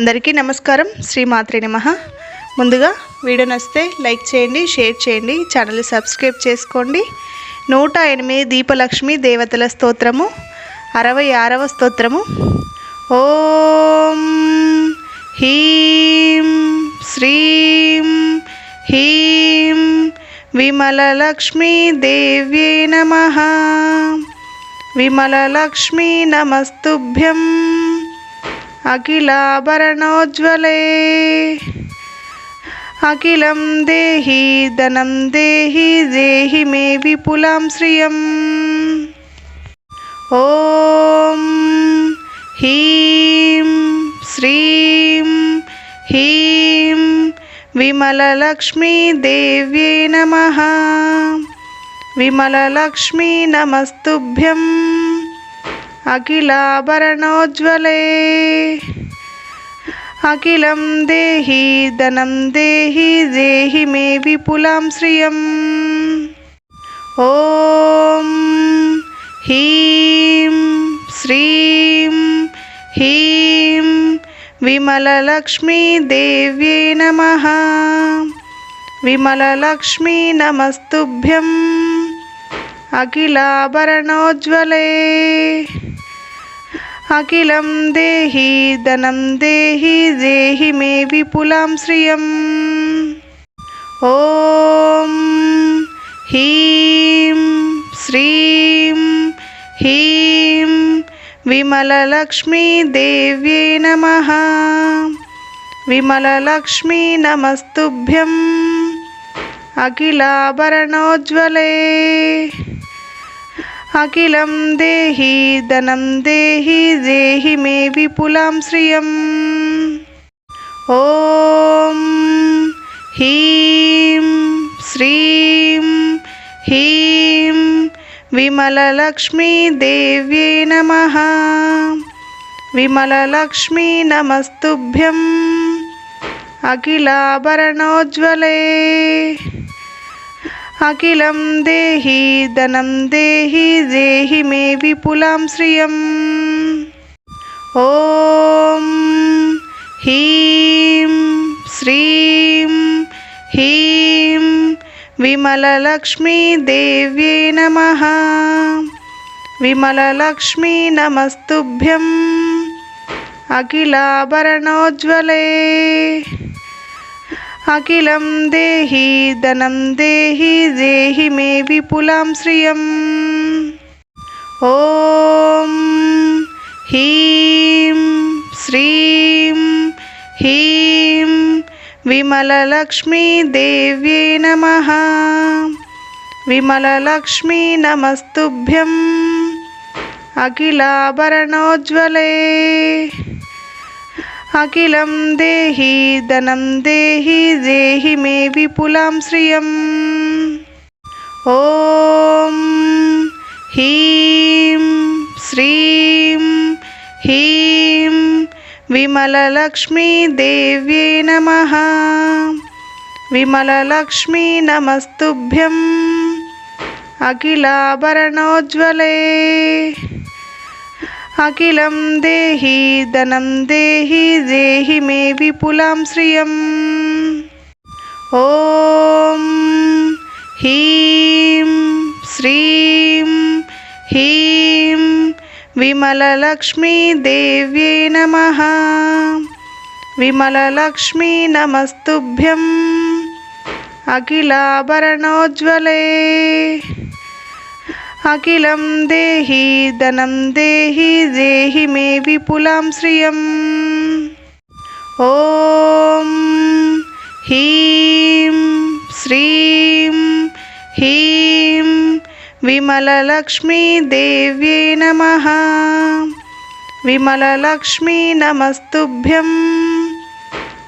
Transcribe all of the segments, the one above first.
అందరికీ నమస్కారం. శ్రీ మాత్రి నమ. ముందుగా వీడియో నచ్చితే లైక్ చేయండి షేర్ చేయండి ఛానల్ సబ్స్క్రైబ్ చేసుకోండి. నూట ఎనిమిది దీపలక్ష్మి దేవతల స్తోత్రము. అరవై ఆరవ స్తోత్రము. ఓం హీం శ్రీం హీం విమలలక్ష్మీ దేవ్యే నమ. విమలలక్ష్మీ నమస్తుభ్యం. अखिलाभरणोज्ज्वले अखिलं देहि, धनं देहि देहि मे विपुलां श्रियम्। ॐ ह्रीं श्रीं ह्रीं विमललक्ष्मीदेव्यै नमः। विमललक्ष्मी नमस्तुभ्यम्। अखिलाभरणोज्ज्वले अखिलं देहि, धनं देहि देहि मे विपुलां श्रियम्। ॐ ह्रीं श्रीं ह्रीं विमललक्ष्मीदेव्यै नमः। विमललक्ष्मी नमस्तुभ्यम्। अखिलाभरणोज्ज्वले అఖిలం దేహి ధనం దేహి దేహి మే విపులాం శ్రియం. ఓం హీం శ్రీం హీం విమలలక్ష్మీ దేవ్యే నమ. విమలలక్ష్మీ నమస్తుభ్యం. అఖిలాభరణోజ్వలే. అఖిలం దేహి ధనం దేహి దేహి మే విపులాం శ్రియం. ఓం హీం శ్రీం హీం విమలలక్ష్మీ దేవ్యే నమ. విమలలక్ష్మీ నమస్తుభ్యం. అఖిలాభరణోజ్వలే. अखिलं देहि, धनं देहि देहि मे विपुलां श्रियम्। ॐ ह्रीं श्रीं ह्रीं विमललक्ष्मीदेव्यै नमः। विमललक्ष्मी नमस्तुभ्यम्। अखिलाभरणोज्ज्वले। अखिलं देहि, धनं देहि देहि मे विपुलां श्रियम्। ॐ ह्रीं श्रीं ह्रीं विमललक्ष्मीदेव्यै नमः। विमललक्ष्मी नमस्तुभ्यम्। अखिलाभरणोज्ज्वले। अखिलं देहि, धनं देहि देहि मे विपुलां श्रियम्। ॐ ह्रीं श्रीं ह्रीं विमललक्ष्मीदेव्यै नमः। विमललक्ष्मी नमस्तुभ्यम्। अखिलाभरणोज्ज्वले। అఖిలం దేహి ధనం దేహి దేహి మే విపులాం శ్రియం. ఓం హీం శ్రీం హీం విమలలక్ష్మీ దేవ్యే నమ. విమలలక్ష్మీ నమస్తుభ్యం. అఖిలాభరణోజ్వలే. अखिलं देहि, धनं देहि देहि मे विपुलां श्रियम्। ॐ ह्रीं श्रीं ह्रीं विमललक्ष्मीदेव्यै नमः। विमललक्ष्मी नमस्तुभ्यम्।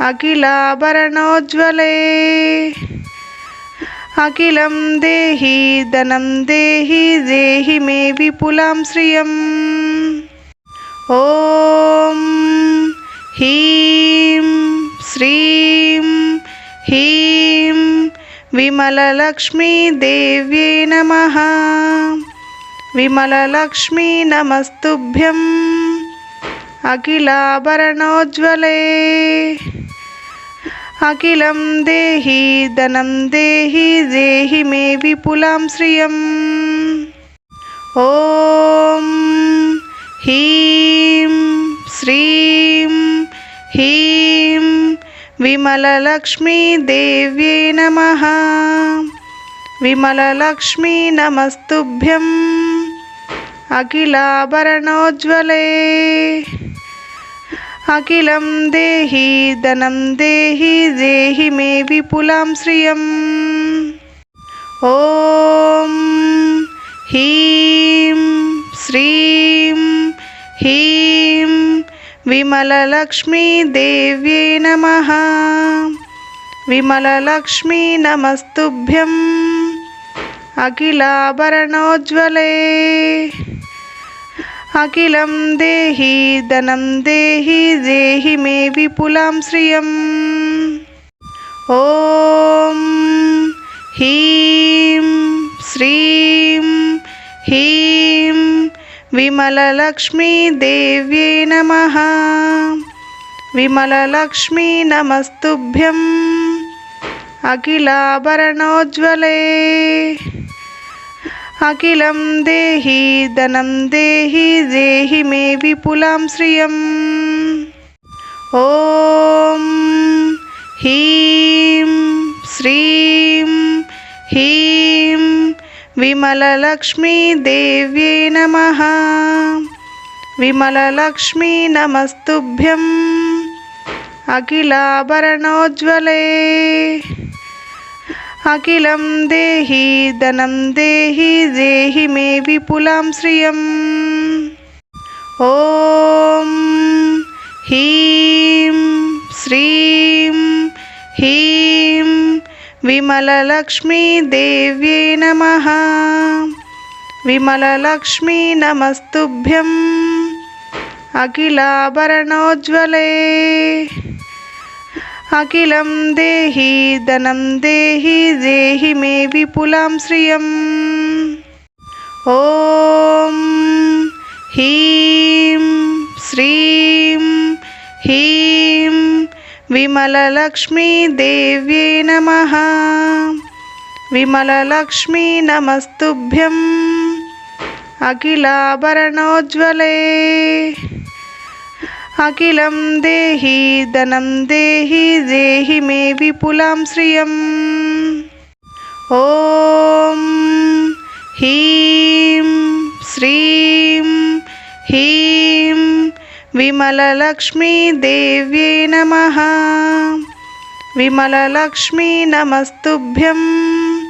अखिलाभरणोज्ज्वले। అఖిలం దేహి ధనం దేహి దేహి మే విపులాం శ్రియం. ఓం హీం శ్రీం హీం విమలలక్ష్మీ దేవ్యే నమ. విమలలక్ష్మీ నమస్తుభ్యం. అఖిలాభరణోజ్వలే. अखिलं देहि, धनं देहि देहि मे विपुलां श्रियम्। ॐ ह्रीं श्रीं ह्रीं विमललक्ष्मीदेव्यै नमः। विमललक्ष्मी नमस्तुभ्यम्। अखिलाभरणोज्ज्वले। अखिलं देहि धनं देहि देहि मे विपुलां श्रियम्। ॐ ह्रीं श्रीं ह्रीं विमललक्ष्मीदेव्यै नमः। विमललक्ष्मी नमस्तुभ्यम्। अखिलाभरणोज्ज्वले। अखिलं देहि, धनं देहि देहि मे विपुलां श्रियम्। ॐ ह्रीं श्रीं ह्रीं विमललक्ष्मीदेव्यै नमः। विमललक्ष्मी नमस्तुभ्यम्। अखिलाभरणोज्ज्वले। अखिलं देहि, धनं देहि देहि मे विपुलां श्रियम्। ॐ ह्रीं श्रीं ह्रीं विमललक्ष्मीदेव्यै नमः। विमललक्ष्मी नमस्तुभ्यम्। अखिलाभरणोज्ज्वले। अखिलं देहि, धनं देहि देहि मे विपुलां श्रियम्। ॐ ह्रीं श्रीं ह्रीं विमललक्ष्मीदेव्यै नमः। विमललक्ष्मी नमस्तुभ्यम्। अखिलाभरणोज्ज्वले। अखिलं देहि, धनं देहि देहि मे विपुलां श्रियम्। ॐ ह्रीं श्रीं ह्रीं विमललक्ष्मीदेव्यै नमः। विमललक्ष्मी नमस्तुभ्यम्। अखिलाभरणोज्ज्वले। अखिलं देहि धनं देहि देहि मे विपुलां श्रियम्। ॐ ह्रीं श्रीं ह्रीं विमललक्ष्मीदेव्यै नमः। विमललक्ष्मी नमस्तुभ्यम्।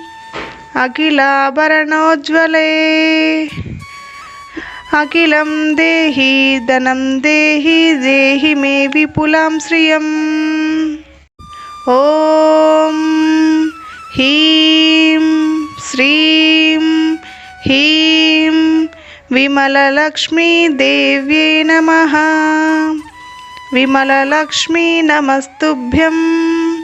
अखिलाभरणोज्ज्वले। अखिलं देहि, धनं देहि देहि मे विपुलां श्रियम्। ॐ ह्रीं श्रीं ह्रीं विमललक्ष्मीदेव्यै नमः। विमललक्ष्मी नमस्तुभ्यम्।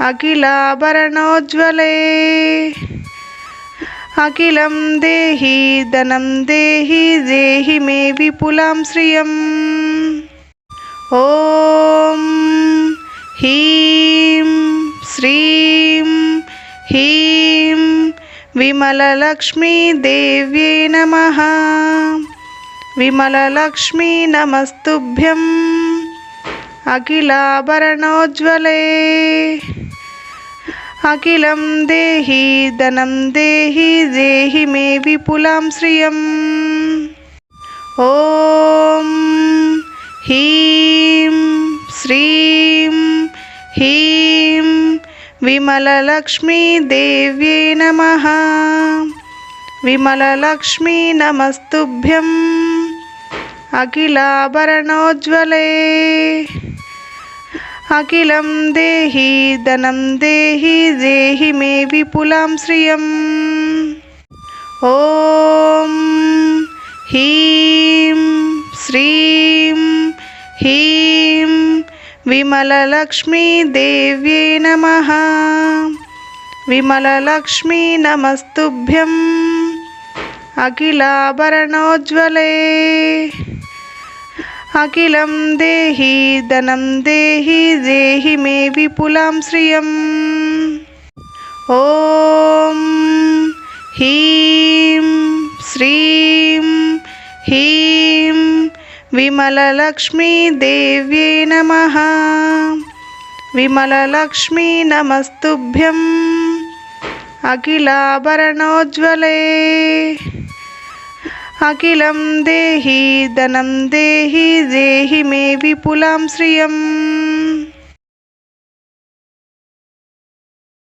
अखिलाभरणोज्ज्वले। अखिलं देहि, धनं देहि देहि मे विपुलां श्रियम्। ॐ ह्रीं श्रीं ह्रीं विमललक्ष्मीदेव्यै नमः। विमललक्ष्मी नमस्तुभ्यम्। अखिलाभरणोज्ज्वले। अखिलं देहि, धनं देहि देहि मे विपुलां श्रियम्। ॐ ह्रीं श्रीं ह्रीं विमललक्ष्मीदेव्यै नमः। विमललक्ष्मी नमस्तुभ्यम्। अखिलाभरणोज्ज्वले। अखिलं देहि, धनं देहि देहि मे विपुलां श्रियम्। ॐ ह्रीं श्रीं ह्रीं विमललक्ष्मीदेव्यै नमः। विमललक्ष्मी नमस्तुभ्यम्। अखिलाभरणोज्ज्वले। अखिलं देहि, धनं देहि देहि मे विपुलां श्रियम्। ॐ ह्रीं श्रीं ह्रीं विमललक्ष्मीदेव्यै नमः। विमललक्ष्मी नमस्तुभ्यम्। अखिलाभरणोज्ज्वले। అఖిలం దేహి ధనం దేహి దేహి మే విపులాం శ్రియం.